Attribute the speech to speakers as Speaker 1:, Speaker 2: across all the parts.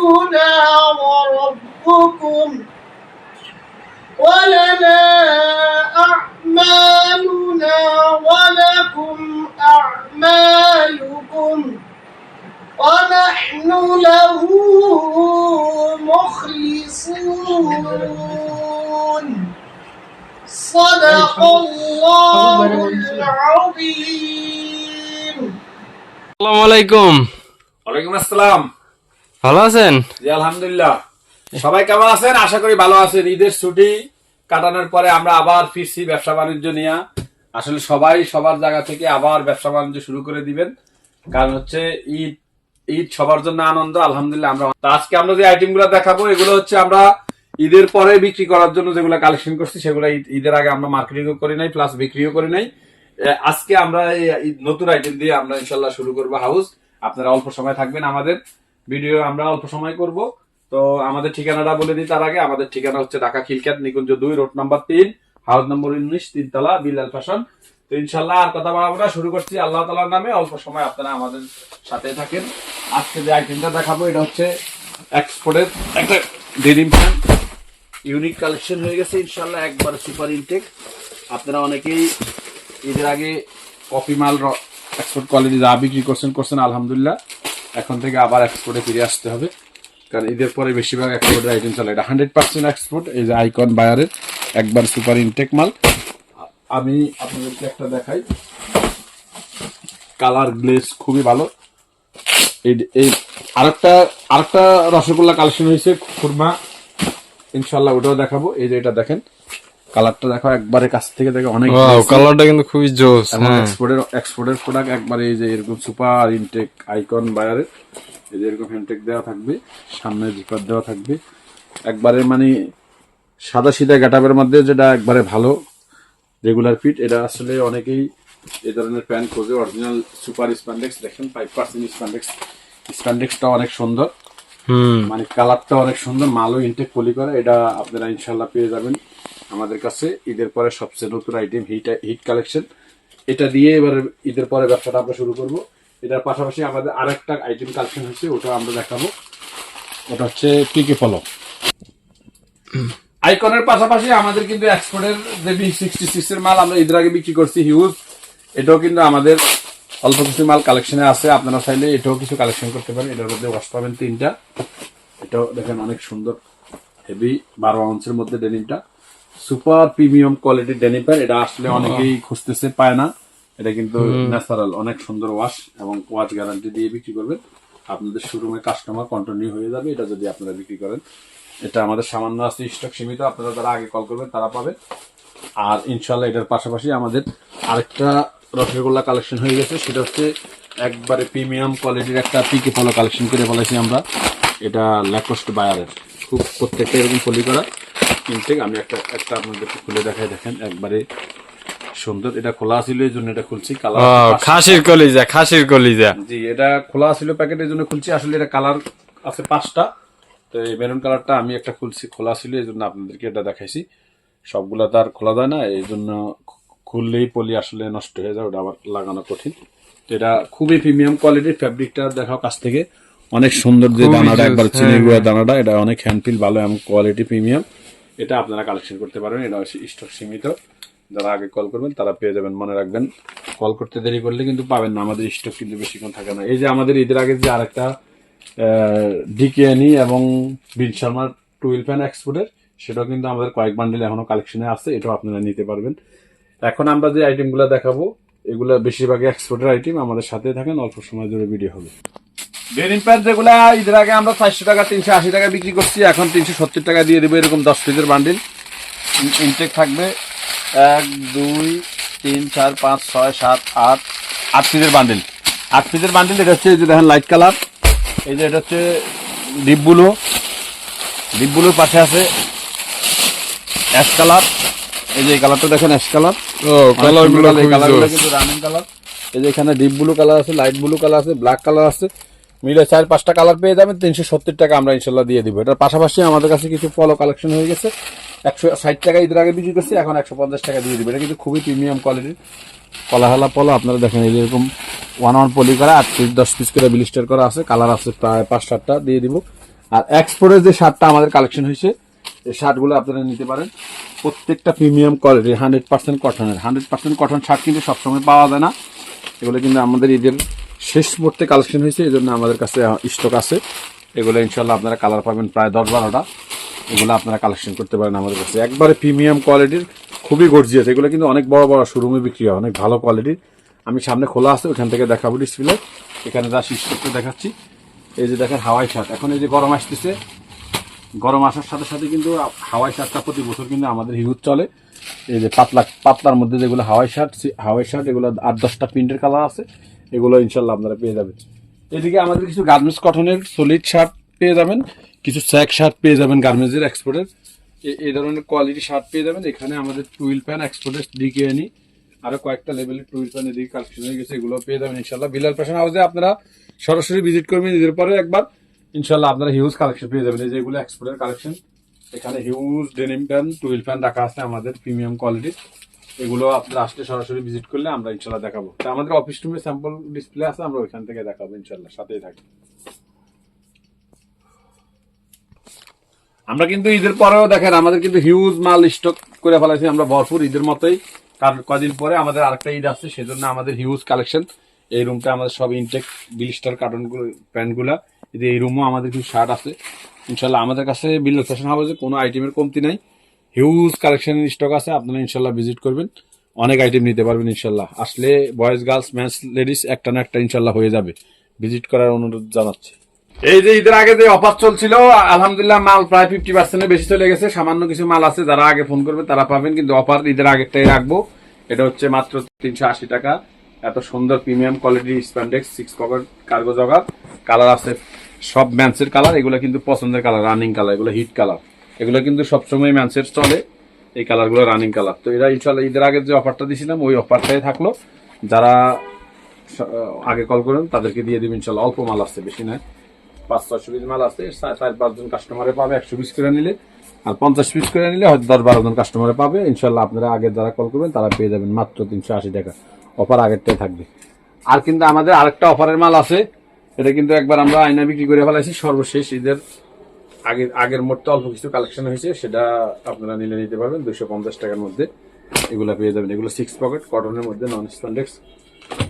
Speaker 1: ربنا وربكم ولنا أعمالنا ولكم أعمالكم ونحن له مخلصون. صدق الله العظيم.
Speaker 2: السلام عليكم.
Speaker 3: وعليكم السلام.
Speaker 2: ভালো আছেন?
Speaker 3: জি, আলহামদুলিল্লাহ। সবাই কেমন আছেন? আশা করি ভালো আছেন। ঈদের ছুটি কাটানোর পরে আমরা আবার ফিরছি ব্যবসা বাণিজ্য নিয়ে। আসলে সবাই সবার জায়গা থেকে আবার ব্যবসা বাণিজ্য শুরু করে দিবেন। কারণ হচ্ছে ঈদ ঈদ সবার জন্য আনন্দ, আলহামদুলিল্লাহ আমরা আজকে আমরা যে আইটেমগুলো দেখাবো, এগুলো হচ্ছে আমরা ঈদের পরে বিক্রি করার জন্য যেগুলো কালেকশন করছি, সেগুলো ঈদ- ঈদের আগে আমরা মার্কেটিংও করি নাই প্লাস বিক্রিও করি নাই। আজকে আমরা নতুন আইটেম দিয়ে আমরা ইনশাল্লাহ শুরু করব হাউস আপনারা অল্প সময় থাকবেন আমাদের। ভিডিও আমরা অল্প সময় করব। তো আমাদের ঠিকানাটা বলে দিই তার আগে। আমাদের ঠিকানা হচ্ছে ঢাকা খিলখ্যাত নিকুঞ্জ দুই, রোড নাম্বার তিন, হাউস নম্বর উনিশ, তিনতলা বিলাল ফ্যাশন। তো ইনশাল্লাহ আর কথা বাড়াবো না, শুরু করছি আল্লাহ তালার নামে। অল্প সময় আপনারা আমাদের সাথে থাকেন। আজকে যে আইটেমটা দেখাবো, এটা হচ্ছে এক্সপোর্টের একটা ডেনিম প্যান্ট ইউনিক কালেকশন হয়ে গেছে ইনশাল্লাহ একবার সুপার ইনটেক আপনারা অনেকেই ঈদের আগে কফি মাল এক্সপোর্ট কোয়ালিটি যা বিক্রি করছেন করছেন, আলহামদুলিল্লাহ। এখন থেকে আবার এক্সপোর্টে ফিরে আসতে হবে। কারণ ঈদের পরে বেশিরভাগ এক্সপোর্টের আইটেম চলে। এটা হান্ড্রেড পার্সেন্ট এক্সপোর্ট এই যে আইকন বায়ারের একবার সুপার ইনটেক মাল। আমি আপনাদেরকে একটা দেখাই। কালার গ্লেজ খুবই ভালো। এই এই আরেকটা আরেকটা রসগোল্লা কালেকশন হয়েছে, খুরমা। ইনশাল্লাহ ওটাও দেখাবো। এই যে এটা দেখেন। কালারটা দেখো একবারে কাছ থেকে দেখো অনেক
Speaker 2: ওয়াও কালারটা কিন্তু খুবই জোস
Speaker 3: এক্সপোর্টের এক্সপোর্টের প্রোডাক্ট একবারে এই যে এরকম সুপার ইনটেক আইকন বায়ারের এই যে এরকম ইনটেক দেওয়া থাকবে সামনে জিপার দেওয়া থাকবে। একবারে মানে সাদা সিধা গ্যাটাপের মধ্যে যেটা একবারে ভালো রেগুলার ফিট এটা আসলে অনেকেই এই ধরনের প্যান্ট খোঁজে। অরিজিনাল সুপার স্প্যান্ডেক্স দেখেন ফাইভ পার্সেন্ট স্প্যান্ডেক্স স্প্যান্ডেক্সটা অনেক সুন্দর।
Speaker 2: হুম।
Speaker 3: মানে কালারটা অনেক সুন্দর মালও ইনটেক পলি করে এটা আপনারা ইনশাল্লাহ পেয়ে যাবেন। আমাদের কাছে ঈদের পরে সবচেয়ে নতুন আইটেম হিট হিট কালেকশন এটা দিয়ে এবার ঈদের পরে ব্যবসাটা আমরা শুরু করব। এটার পাশাপাশি আমাদের আরেকটা আইটেম কালেকশন হচ্ছে, ওটা আমরা দেখাবো। ওটা হচ্ছে পিকে ফলো আইকনের পাশাপাশি আমাদের কিন্তু এক্সপোর্টের যে বি সিক্সটি সিক্স এর মাল আমরা ঈদের আগে বিক্রি করছি হিউজ এটাও কিন্তু আমাদের অল্প কিছু মাল কালেকশনে আছে। আপনারা চাইলে এটাও কিছু কালেকশন করতে পারেন। এটার মধ্যে ওয়াশ পাবেন তিনটা। এটাও দেখেন অনেক সুন্দর হেভি বারো আউন্সের মধ্যে ডেনিমটা সুপার প্রিমিয়াম কোয়ালিটির ডেনিম প্যান্ট এটা আসলে অনেকেই খুঁজতেছে পায় না। এটা কিন্তু ন্যাচারাল অনেক সুন্দর ওয়াশ এবং ওয়াশ গ্যারান্টি দিয়ে বিক্রি করবেন আপনাদের শোরুমে কাস্টমার কন্টিনিউ হয়ে যাবে এটা যদি আপনারা বিক্রি করেন। এটা আমাদের সামান্য আছে স্টক সীমিত আপনারা যারা আগে কল করবেন তারা পাবেন আর ইনশাল্লাহ এটার পাশাপাশি আমাদের আরেকটা রসগোল্লা কালেকশন হয়ে গেছে সেটা হচ্ছে একবারে প্রিমিয়াম কোয়ালিটির একটা পিকে ফলো কালেকশন করে ফেলেছি আমরা। এটা ল্যাকোস্ট বায়ারের খুব প্রত্যেকটা এরকম ফলি করা। ইনটেক আমি একটা একটা আপনাদেরকে খুলে দেখাই দেখেন একবারে সুন্দর। এটা খোলা ছিল এই জন্য এটা খুলছি কালার
Speaker 2: খাসির কলিজা খাসির কলিজা।
Speaker 3: জি এটা খোলা ছিল প্যাকেটের জন্য খুলছি আসলে এটা কালার আছে পাঁচটা। তো এই মেরুন কালারটা আমি একটা খুলছি খোলা ছিল এই জন্য আপনাদেরকে এটা দেখাইছি। সবগুলা তো আর খোলা যায় না এই জন্য খুললেই পলি আসলে নষ্ট হয়ে যায় ওটা আবার লাগানো কঠিন। তো এটা খুবই প্রিমিয়াম কোয়ালিটির ফ্যাব্রিকটা দেখাও কাছ থেকে। অনেক সুন্দর যে দানাটা একবার চিনি
Speaker 2: হ্যাঁ,
Speaker 3: গুঁড়া দানাটা এটা অনেক হ্যান্ডফিল ভালো এবং কোয়ালিটি প্রিমিয়াম এটা আপনারা কালেকশন করতে পারবেন। এটা স্টক সীমিত। যারা আগে কল করবেন, তারা পেয়ে যাবেন, মনে রাখবেন। কল করতে দেরি করলে কিন্তু পাবেন না। আমাদের স্টক কিন্তু বেশিক্ষণ থাকে না। এই যে আমাদের ঈদের আগে যে আরেকটা ডিকেএনি এবং বিন শর্মার টুইল ফ্যান এক্সপোর্টের, সেটাও কিন্তু আমাদের কয়েক বান্ডিল এখনও কালেকশনে আছে। এটাও আপনারা নিতে পারবেন। এখন আমরা যে আইটেমগুলো দেখাবো, এগুলো বেশিরভাগই এক্সপোর্টের আইটেম আমাদের সাথে থাকেন। অল্প সময় ধরে ভিডিও হবে। ডেনিম প্যান্ট যেগুলা ঈদের আগে আমরা চারশো টাকা তিনশো আশি টাকা বিক্রি করছি এখন তিনশো সত্তর টাকা দিয়ে দেবো এরকম দশ পিসের বান্ডিল ইনটেক থাকবে এক দুই তিন চার পাঁচ ছয় সাত আট আট পিসের বান্ডিল আট পিসের বান্ডিল এটা হচ্ছে এই যে দেখেন লাইট কালার এই যে এটা হচ্ছে ডিপ ব্লু ডিপ ব্লুর পাশে আছে অ্যাশ কালার এই যে এই কালারটা দেখেন অ্যাশ কালার
Speaker 2: ও
Speaker 3: কালারগুলো কিন্তু রানিং কালার এই যে এখানে ডিপ ব্লু কালার আছে লাইট ব্লু কালার আছে ব্ল্যাক কালার আছে। মিলে চার, পাঁচটা কালার পেয়ে যাবেন, তিনশো সত্তর টাকা আমরা ইনশাল্লাহ দিয়ে দিব। এটার পাশাপাশি আমাদের কাছে কিছু পলো কালেকশন হয়ে গেছে। একশো ষাট টাকা ঈদের আগে বিক্রি করছি, এখন একশো পঞ্চাশ টাকা দিয়ে দিব। এটা কিন্তু খুবই প্রিমিয়াম কোয়ালিটির কলাহালা পলো আপনারা দেখেন এই যেরকম ওয়ান ওয়ান পলি করা, আট পিস দশ পিস করে ব্লিস্টার করা আছে। কালার আছে প্রায় পাঁচ, সাতটা দিয়ে দিব। আর এক্সপোর্টের যে শার্টটা আমাদের কালেকশন হয়েছে, এই শার্টগুলো আপনারা নিতে পারেন। প্রত্যেকটা প্রিমিয়াম কোয়ালিটি হান্ড্রেড পার্সেন্ট কটনের হান্ড্রেড পার্সেন্ট কটন শার্ট কিন্তু সবসময় পাওয়া যায় না। এগুলো কিন্তু আমাদের ঈদের শেষ মুহূর্তে কালেকশন হয়েছে এই জন্য আমাদের কাছে স্টক আছে। এগুলো ইনশাল্লাহ আপনারা কালার পাবেন প্রায় দশ বারোটা। এগুলো আপনারা কালেকশন করতে পারেন আমাদের কাছে। একবারে প্রিমিয়াম কোয়ালিটির খুবই গর্জিয়াস এগুলো কিন্তু অনেক বড় বড় শোরুমে বিক্রি হয়, অনেক ভালো কোয়ালিটির আমি সামনে খোলা আছে ওখান থেকে দেখাবো ডিসপ্লে এখানে যা শীর্ষকটা দেখাচ্ছি, এই যে দেখেন হাওয়াই শার্ট। এখন এই যে গরম আসতেছে, গরম আসার সাথে সাথে কিন্তু হাওয়াই শার্টটা প্রতি বছর কিন্তু আমাদের হিউজ চলে। এই যে পাতলা, পাতলার মধ্যে যেগুলো হাওয়াই শার্ট হাওয়াই শার্ট, এগুলো আট দশটা প্রিন্টের কালার আছে। এগুলো ইনশাল্লাহ আপনারা পেয়ে যাবেন। এদিকে আমাদের কিছু গার্মেন্টস কটনের সলিড শার্ট পেয়ে যাবেন, কিছু স্যাক শার্ট পেয়ে যাবেন গার্মেন্টসের এক্সপোর্টের এই ধরনের কোয়ালিটি শার্ট পেয়ে যাবেন, এখানে আমাদের টুইল প্যান এক্সপোর্টের দিকে আনি আরও কয়েকটা লেভেলের টুইল প্যান এদিকে কালেকশন হয়ে গেছে এগুলো পেয়ে যাবেন ইনশাল্লাহ। বিলাল ফ্যাশন হাউসে আপনারা সরাসরি ভিজিট করবেন ঈদের পরে একবার ইনশাল্লাহ আপনারা হিউজ কালেকশন পেয়ে যাবেন। এই যে এগুলো এক্সপোর্টের কালেকশন এখানে huge denim pant twill pant রাখা আছে আমাদের প্রিমিয়াম কোয়ালিটির এগুলো আপনারা আসলে সরাসরি ভিজিট করলে আমরা ইনশাল্লাহ দেখাবো। তো আমাদের অফিস রুমে স্যাম্পল ডিসপ্লে আছে, আমরা ওইখান থেকে দেখাবো ইনশাল্লাহ, সাথেই থাকি আমরা কিন্তু ঈদের পরেও দেখেন, আমাদের কিন্তু হিউজ মাল স্টক করে ফেলাইছি আমরা ভরপুর ঈদের মতোই। কারণ কদিন পরে আমাদের আরেকটা ঈদ আসছে, সেজন্য আমাদের হিউজ কালেকশন এই রুমটা আমাদের সব ইনটেক বিলিস্টার কার্টন প্যান্টগুলা এই রুমও আমাদের কিছু শার্ট আছে। ইনশাল্লাহ আমাদের কাছে বিল ফ্যাশন হাউসে কোনো আইটেমের কমতি নাই। হিউজ কালেকশন স্টক আছে, আপনারা ইনশাল্লাহ ভিজিট করবেন। অনেক আইটেম নিতে পারবেন ইনশাল্লাহ। আসলে বয়েজ গার্লস ম্যানস লেডিস একটা না একটা ইনশাল্লাহ হয়ে যাবে। ভিজিট করার অনুরোধ জানাচ্ছি। এই যে ঈদের আগে যে অফার চলছিল, আলহামদুলিল্লাহ মাল প্রায় ফিফটি পার্সেন্টের বেশি চলে গেছে। সামান্য কিছু মাল আছে, যারা আগে ফোন করবে তারা পাবেন, কিন্তু অফার ঈদের আগেরটাই রাখব। এটা হচ্ছে মাত্র তিনশো আশি টাকা। এত সুন্দর premium quality spandex six pocket cargo jogger colour আছে সব ম্যান্সের কালার এগুলো কিন্তু পছন্দের কালার রানিং কালার এগুলো হিট কালার এগুলো কিন্তু সবসময় ম্যান্সের চলে, এই কালারগুলো রানিং কালার তো এরা ইনশাল্লাহ ঈদের আগে যে অফারটা দিয়েছিলাম ওই অফারটাই থাকল। যারা আগে কল করেন, তাদেরকে দিয়ে দিবেন ইনশাল্লাহ অল্প মাল আসছে, বেশি নয়। পাঁচ ছশো পিস মাল চা- চার পাঁচজন কাস্টমারে পাবে, একশো পিস করে নিলে। আর পঞ্চাশ পিস করে নিলে হয়তো দশ, বারো জন কাস্টমারে পাবে। ইনশাল্লাহ আপনারা আগে যারা কল করবেন, তারা পেয়ে যাবেন মাত্র তিনশো আশি টাকা। অফার আগেরটাই থাকবে। আর কিন্তু আমাদের আরেকটা অফারের মাল আছে। এটা কিন্তু একবার আমরা আয়না বিক্রি করে ফেলাইছি, সর্বশেষ ঈদের আগের আগের মোটটা অল্প কিছু কালেকশন হয়েছে, সেটা আপনারা নিলে নিতে পারবেন দুশো পঞ্চাশ টাকার মধ্যে। এগুলো পেয়ে যাবেন। এগুলো সিক্স পকেট কটনের মধ্যে নন স্প্যান্ডেক্স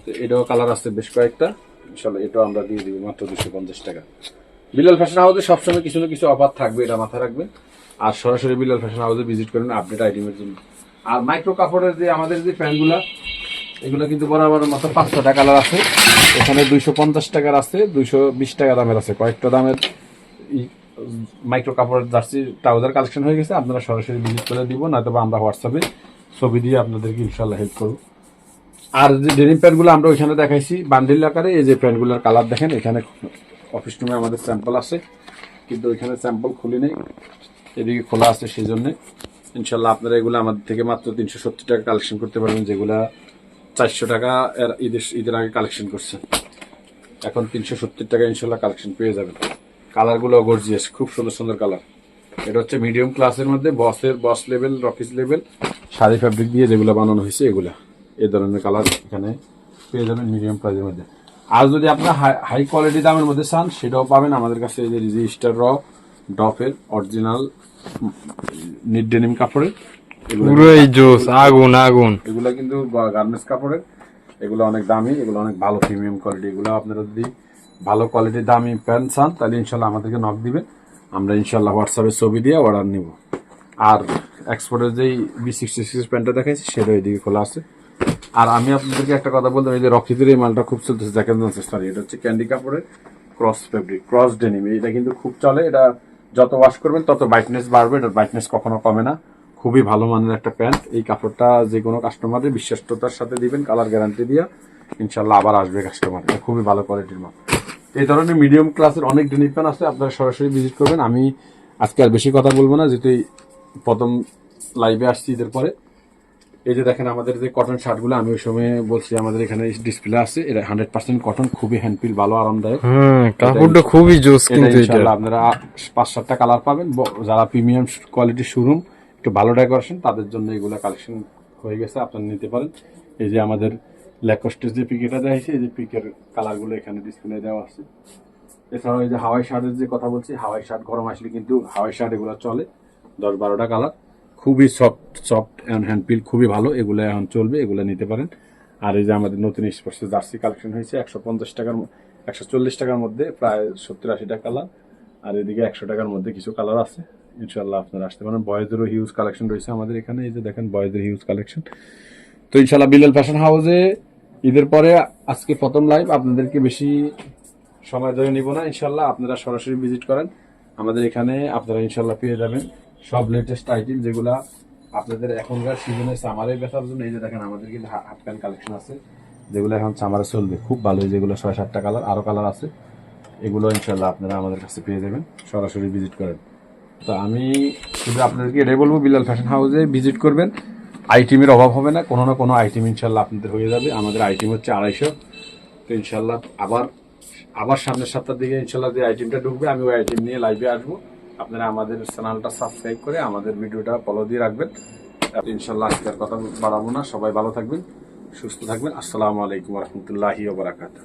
Speaker 3: তো এটাও কালার আছে বেশ কয়েকটা। ইনশাল্লাহ এটাও আমরা দিয়ে দিব মাত্র দুশো পঞ্চাশ টাকা। বিলাল ফ্যাশন হাউসে সবসময় কিছু না কিছু অফার থাকবে, এটা মাথায় রাখবেন। আর সরাসরি বিলাল ফ্যাশন হাউসে ভিজিট করবেন আপডেট আইটেমের জন্য। আর মাইক্রো কাপড়ের যে, আমাদের যে প্যান্টগুলা, এগুলো কিন্তু বরাবর মতো পাঁচশো টাকা কালার আছে। এখানে দুইশো পঞ্চাশ টাকার আছে, দুইশো বিশ টাকা দামের আছে। কয়েকটা দামের মাইক্রো কাপড়ের জার্সি ট্রাউজার কালেকশন হয়ে গেছে, আপনারা সরাসরি ভিজিট করে দিব নয়তো আমরা হোয়াটসঅ্যাপে ছবি দিয়ে আপনাদেরকে ইনশাল্লাহ হেল্প করব। আর যে ডেনিম প্যান্টগুলো আমরা ওইখানে দেখাইছি বান্ডিল আকারে, এই যে প্যান্টগুলোর কালার দেখেন, এখানে অফিস রুমে আমাদের স্যাম্পল আছে, কিন্তু ওইখানে স্যাম্পল খুলি নেই, এদিকে খোলা আছে সেই জন্য ইনশাল্লাহ আপনারা এগুলো আমাদের থেকে মাত্র তিনশো সত্তর টাকা কালেকশন করতে পারবেন, যেগুলা চারশো টাকা এর ঈদের ঈদের আগে কালেকশন করছে। এখন তিনশো সত্তর টাকা ইনশাল্লাহ কালেকশন পেয়ে যাবেন। কালারগুলো গর্জিয়াস খুব সুন্দর সুন্দর কালার। এটা হচ্ছে মিডিয়াম ক্লাসের মধ্যে বসের বস লেভেল রকিস লেভেল শাড়ি ফ্যাব্রিক দিয়ে যেগুলো বানানো হয়েছে এগুলা। এই ধরনের কালার এখানে পেয়ে যাবেন মিডিয়াম প্রাইসের মধ্যে। আর যদি আপনার হাই কোয়ালিটি দামের মধ্যে চান সেটাও পাবেন আমাদের কাছে এই যে রেজিস্টার র ডফের অরিজিনাল নিট ডেনিম কাপড়ের।
Speaker 2: পুরোই জোস আগুন আগুন।
Speaker 3: এগুলো কিন্তু গার্মেন্টস কাপড়ের। এগুলো অনেক দামি এগুলো অনেক ভালো প্রিমিয়াম কোয়ালিটি এগুলো আপনারা যদি ভালো কোয়ালিটির দামি প্যান্ট চান তাহলে ইনশাল্লাহ আমাদেরকে নক দিবেন আমরা ইনশাল্লাহ হোয়াটসঅ্যাপে ছবি দিয়ে অর্ডার নিব। আর এক্সপোর্টের যেই বি সিক্সটি সিক্স প্যান্টটা দেখাইছি সেটা এদিকে খোলা আছে। আর আমি আপনাদেরকে একটা কথা বলতাম এই যে রকিদের এই মালটা খুব চলতেছে, দেখেন সরি এটা হচ্ছে ক্যান্ডি কাপড়ের ক্রস ফেব্রিক ক্রস ডেনিম এটা কিন্তু খুব চলে, এটা যত ওয়াশ করবেন তত ব্রাইটনেস বাড়বে এটা ব্রাইটনেস কখনো কমে না। খুবই ভালো মানের একটা প্যান্ট এই কাপড়টা যে কোনো কাস্টমারের বিশ্বস্ততার সাথে দিবেন কালার গ্যারান্টি দিয়া, ইনশাল্লাহ আবার আসবে কাস্টমার খুবই ভালো কোয়ালিটির মাল। এই ধরনের মিডিয়াম ক্লাসের অনেক ডেনিম প্যান্ট আছে আপনারা সরাসরি ভিজিট করবেন। আমি আজকে আর বেশি কথা বলব না যেহেতু প্রথম লাইভে আসছি ঈদের পরে। এই যে দেখেন আমাদের যে কটন শার্টগুলো আমি ওই সময় বলছি আমাদের এখানে ডিসপ্লে আছে। এটা হান্ড্রেড পার্সেন্ট কটন খুবই হ্যান্ডপিল ভালো আরামদায়ক।
Speaker 2: হ্যাঁ কাপড়টা খুবই জোস কিন্তু এটা।
Speaker 3: আপনারা পাঁচ সাতটা কালার পাবেন যারা প্রিমিয়াম কোয়ালিটির শোরুম একটু ভালো ডেকোরেশন তাদের জন্য এগুলো কালেকশন হয়ে গেছে আপনারা নিতে পারেন। এই যে আমাদের ল্যাকোস্টের যে পিকেটা এই যে পিকের কালারগুলো এখানে ডিসপ্লে দেওয়া আছে। এছাড়াও এই যে হাওয়াই শার্টের যে কথা বলছি, হাওয়াই শার্ট গরম আসলে কিন্তু হাওয়াই শার্ট এগুলো চলে, দশ বারোটা কালার খুবই soft soft and hand feel খুবই ভালো, এগুলো এখন চলবে, এগুলো নিতে পারেন। আর এই যে আমাদের নতুন স্পোর্টস জার্সি কালেকশন হয়েছে, একশো পঞ্চাশ টাকার একশো চল্লিশ টাকার মধ্যে প্রায় সত্তর আশি টাকা কালার আর এদিকে একশো টাকার মধ্যে কিছু কালার আছে। ইনশাল্লাহ আপনারা আসতে পারেন। বয়েজেরও হিউজ কালেকশন রয়েছে আমাদের এখানে। এই যে দেখেন, বয়েজের হিউজ কালেকশন তো ইনশাল্লাহ বিলাল ফ্যাশন হাউসে ঈদের পরে আজকে প্রথম লাইভ আপনাদেরকে বেশি সময় ধরে নিব না ইনশাল্লাহ আপনারা সরাসরি ভিজিট করেন। আমাদের এখানে আপনারা ইনশাল্লাহ পেয়ে যাবেন সব লেটেস্ট আইটেম যেগুলা আপনাদের এখনকার সিজনে সামারে বেচার জন্য। এই যে দেখেন, আমাদের কিন্তু হাফ প্যান্ট কালেকশন আছে, যেগুলো এখন সামারে চলবে। খুব ভালো যেগুলো ছয় সাতটা কালার আরও কালার আছে। এগুলো ইনশাল্লাহ আপনারা আমাদের কাছে পেয়ে যাবেন, সরাসরি ভিজিট করেন। তো আমি শুধু আপনাদেরকে এটাই বলব বিলাল ফ্যাশন হাউসে ভিজিট করবেন। আইটেমের অভাব হবে না, কোনো না কোনো আইটেম ইনশাল্লাহ আপনাদের হয়ে যাবে। আমাদের আইটেম হচ্ছে আড়াইশো। তো ইনশাল্লাহ আবার আবার সামনের সপ্তাহ দিকে ইনশাল্লাহ যে আইটেমটা ঢুকবে, আমি ওই আইটেম নিয়ে লাইভে আসব। আপনারা আমাদের চ্যানেলটা সাবস্ক্রাইব করে আমাদের ভিডিওটা ফলো দিয়ে রাখবেন। ইনশাল্লাহ আজকের কথা বাড়াবো না। সবাই ভালো থাকবেন, সুস্থ থাকবেন। আসসালামু আলাইকুম রহমতুল্লাহি বারাকাতুহ।